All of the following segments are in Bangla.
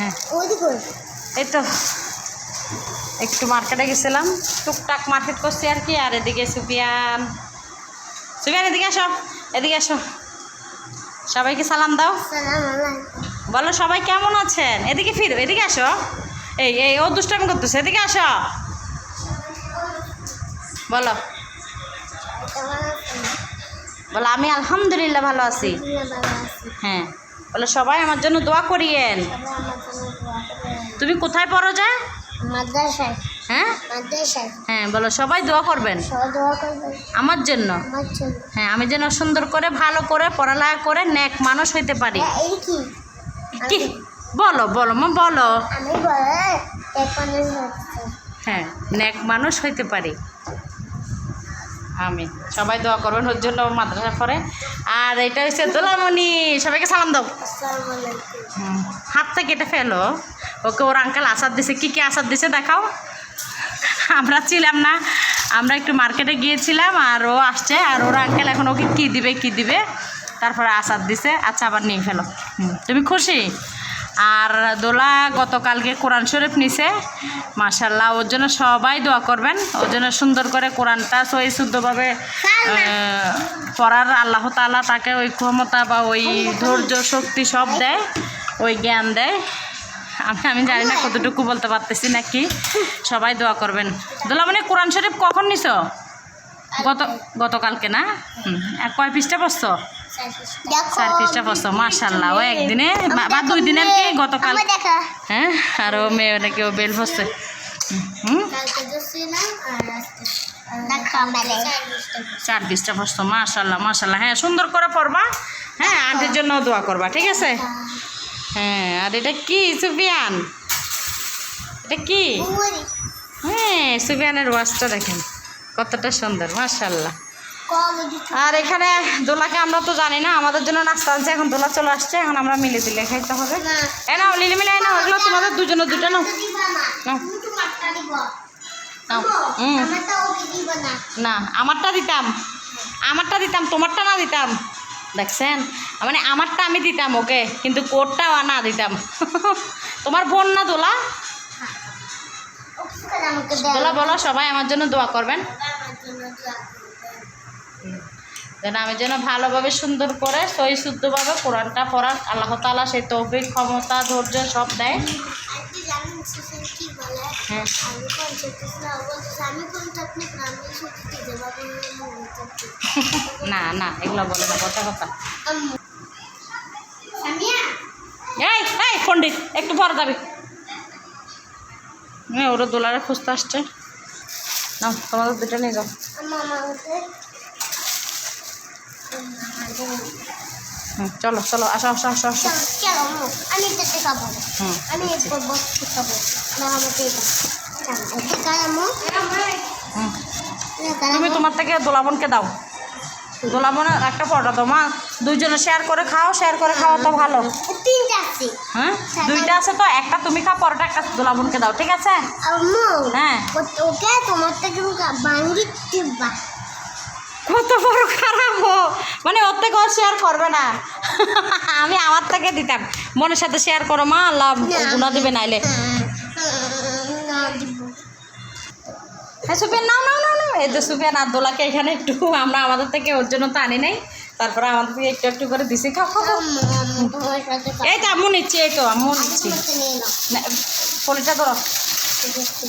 হ্যাঁ। এই তো একটু মার্কেটে গেছিলাম। টুকটাক মার্কেট করছি আর কি আর এদিকে সুপিয়ান সুপিয়ান এদিকে আসো এদিকে আসো। সবাইকে সালাম দাও। বলো সবাই কেমন আছেন? এদিকে ফিরো এদিকে আসো। এই এই ও দুষ্টামি করতেছে এদিকে আসো। বলো। বলো আমি আলহামদুলিল্লাহ ভালো আছি। আলহামদুলিল্লাহ ভালো আছি। হ্যাঁ। বলো সবাই আমার জন্য দোয়া করিয়েন। তুমি কোথায় পড়ো যা? মাদ্রাসায়। হ্যাঁ? হ্যাঁ বলো সবাই দোয়া করবেন? আমার জন্য? হ্যাঁ আমি যেন সুন্দর করে ভালো করে পড়ালেখা করে নেক মানুষ হইতে পারি। হ্যাঁ, কি? বলো বলো মা বলো। হ্যাঁ নেক মানুষ হইতে পারি। আমি। সবাই দোয়া করবেন ওর জন্য মাদ্রাসা পরে আর এটা হচ্ছে দোলামণি সবাইকে সালাম দাও। হুম, হাত থেকে এটা ফেলো। ওকে ওর আঙ্কেল আসাদ দিছে। কী কী আসাদ দিছে দেখাও। আমরা ছিলাম না আমরা একটু মার্কেটে গিয়েছিলাম আর ও আসছে আর ওর আঙ্কেল এখন ওকে কী দিবে কী দিবে? তারপরে আসাদ দিছে। আচ্ছা আবার নিয়ে ফেলো। হুম, তুমি খুশি? আর দোলা গতকালকে কোরআন শরীফ নিছে। মাশাল্লাহ ওর জন্য সবাই দোয়া করবেন। ওর জন্য সুন্দর করে কোরআনটা সই শুদ্ধভাবে পড়ার আল্লাহ তাআলা তাকে ওই ক্ষমতা বা ওই ধৈর্য শক্তি সব দেয়, ওই জ্ঞান দেয়। আমি আমি জানি না কতটুকু বলতে পারতেছি নাকি। সবাই দোয়া করবেন। দোলা মানে কোরআন শরীফ কখন নিছ? গত, গতকালকে না? কয় পিসটা বসছো চার পিসটা বসছো মাশাল্লাহ ও একদিনে বা দুই দিনের কি গতকাল? হ্যাঁ আর ও মেয়ে নাকি ও বেল বসছে হুম কালকে দছিলাম আর আজকে দেখা মেলে চার পিসটা বসছো মাশাল্লাহ মাশাল্লাহ হ্যাঁ সুন্দর করে পড়বা। হ্যাঁ আন্টির জন্য দোয়া করবা ঠিক আছে? হ্যাঁ আর এটা কি? সুফিয়ান? এটা কি? হ্যাঁ সুফিয়ানের ওয়াজটা দেখেন। কতটা সুন্দর মাশাল্লাহ কমেডি আর এখানে দোলাকে আমরা তো জানি না আমাদের জন্য নাস্তা আনছে এখন দোলা চলে আসছে এখন আমরা মিলে দিলে খাইতে হবে। না এ নাও লিলি মিলে নাও ওগুলো তোমাদের দুজনে দুটো নাও। না আমারটা না না আমারটা দিতাম। আমারটা দিতাম তোমারটা না দিতাম। দেখছেন? মানে আমারটা আমি দিতাম ওকে? কিন্তু কোটটাও না দিতাম। তোমার বোন না দোলা? আমাকে দোলা বলো সবাই আমার জন্য দোয়া করবেন আমার জন্য দোয়া করবেন। যেন আমি যেন ভালোভাবে সুন্দর করে সই শুদ্ধভাবে কোরআনটা পড়ার আল্লাহ তালা সেই তৌফিক ক্ষমতা ধৈর্য সব দেয়। হ্যাঁ। না না এগুলো বলে না কথা কথা। এই এই পণ্ডিত একটু পরে যাবি। ওরা দোলারে খুঁজতে আসছে। না তোমাদের দুটো নিয়ে যাও। চলো চলো আসো আসো আসো আসো। আমি এটাতে খাব আমি বসতে খাব না আমাকে তুমি তোমার থেকে দোলাবনকে দাও। দোলাবনের একটা পরোটা দাও মা। দুইজনে শেয়ার করে খাও শেয়ার করে খাওয়া তো ভালো। তিনটা আছে। হ্যাঁ দুইটা আছে তো একটা তুমি খাও পরোটা একটা দোলাবনকে দাও ঠিক আছে? হ্যাঁ। ওকে তোমার থেকে বাঙ্গি কত বড় খারাপ মানে ওর থেকে ও শেয়ার করবে না। আমি আমার থেকে দিতাম। মনের সাথে শেয়ার করো, মা আল্লাহ গুণা দিবে নাইলে। হ্যাঁ সুফিয়ান, নাও নাও নাও নাও। এই যে সুফিয়ান আর এখানে একটু আমরা আমাদের থেকে ওর জন্য তো আনি নাই। তারপরে আমাদের থেকে একটু একটু করে দিছি। খাও খাও এই তো আম্মু নিচ্ছি, এই তো আম্মু নিচ্ছি। পলিটা ধরো।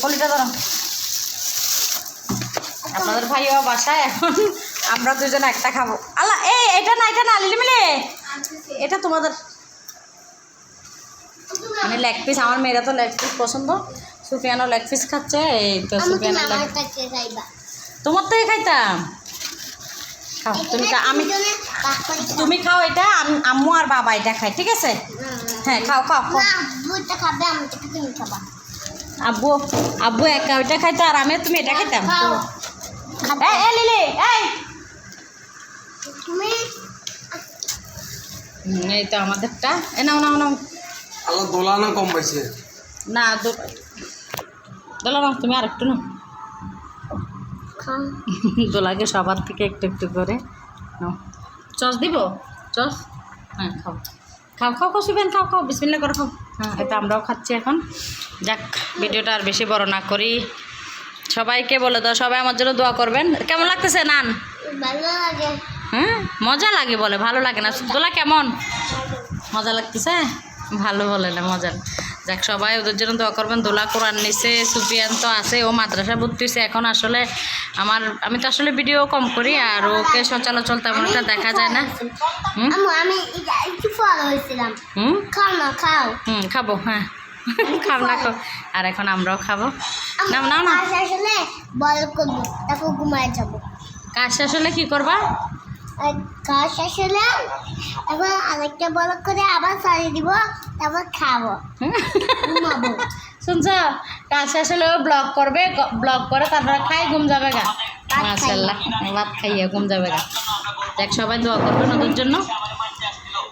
পলিটা ধরো। আপনাদের ভাইও বাসায় এখন আমরা দুজন একটা খাব। আল্লাহ এই এটা না এটা না লিলিমিলে এটা তোমাদের। মানে লেগ পিস আমার মেয়েরা তো লেগ পিস পছন্দ। সুফিয়ানও লেগ পিস খাচ্ছে এই তো leg- আমার তোমার থেকে খাইতাম। খাও তুমি আমি তুমি খাও এটা আম- আম্মু আর বাবা এটা খায় ঠিক আছে? হ্যাঁ খাও খাও আব্বু আব্বু একা ওইটা খাইতো আর আমি তুমি এটা খাইতাম। এই লিলি এই! এই তো আমাদেরটা। এ নাও নাও নাও। আল্লাহ দোলানো কম পাইছে? না দোলা নাও তুমি আর একটু নাও। খাও। দোলাকে সবার থেকে একটু একটু করে নাও। চস দিব? চস। হ্যাঁ খাও। খাও খাও খাও শুবেন খাও খাও বিসমিল্লা করে খাও। হ্যাঁ এটা আমরাও খাচ্ছি এখন। যাক ভিডিওটা আর বেশি বড় না করি। সবাইকে বলে দাও সবাই আমার জন্য দোয়া করবেন। কেমন লাগতেছে নান? ভালো লাগে। হ্যাঁ মজা লাগে বলে ভালো লাগে না। দোলা কেমন? মজা লাগতেছে? ভালো বলে না মজা যাক সবাই ওদের জন্য দোয়া করবেন। দোলা কোরআন নিছে সুফিয়ান তো আছে ও মাদ্রাসা ভর্তি হয়েছে। এখন আসলে আমার আমি তো আসলে ভিডিও কম করি আর ওকে সচলাচল তেমন একটা দেখা যায় না। হুম? হুম? হুম খাব হ্যাঁ। খাব না আর এখন আমরাও খাব। না না না বল করব তারপর ঘুমায় যাব। কাজ শেষ হলে কি করবা? আর কাজ আসলে এবার আরেকটা বল করে আবার সারিয়ে দিব তারপর খাব। শুনছ? কাজ শেষ হলে ব্লগ করবে ব্লগ করে তারপরে খাই ঘুম যাবে গা। খাই। মাশাল্লাহ ভাত খাইয়ে ঘুম যাবে গা। দেখ সবাই দোয়া করবেন ওদের জন্য।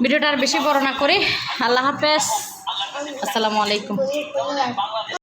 ভিডিওটা আর বেশি বড় না করি। আল্লাহ হাফেজ। আসসালামু আলাইকুম।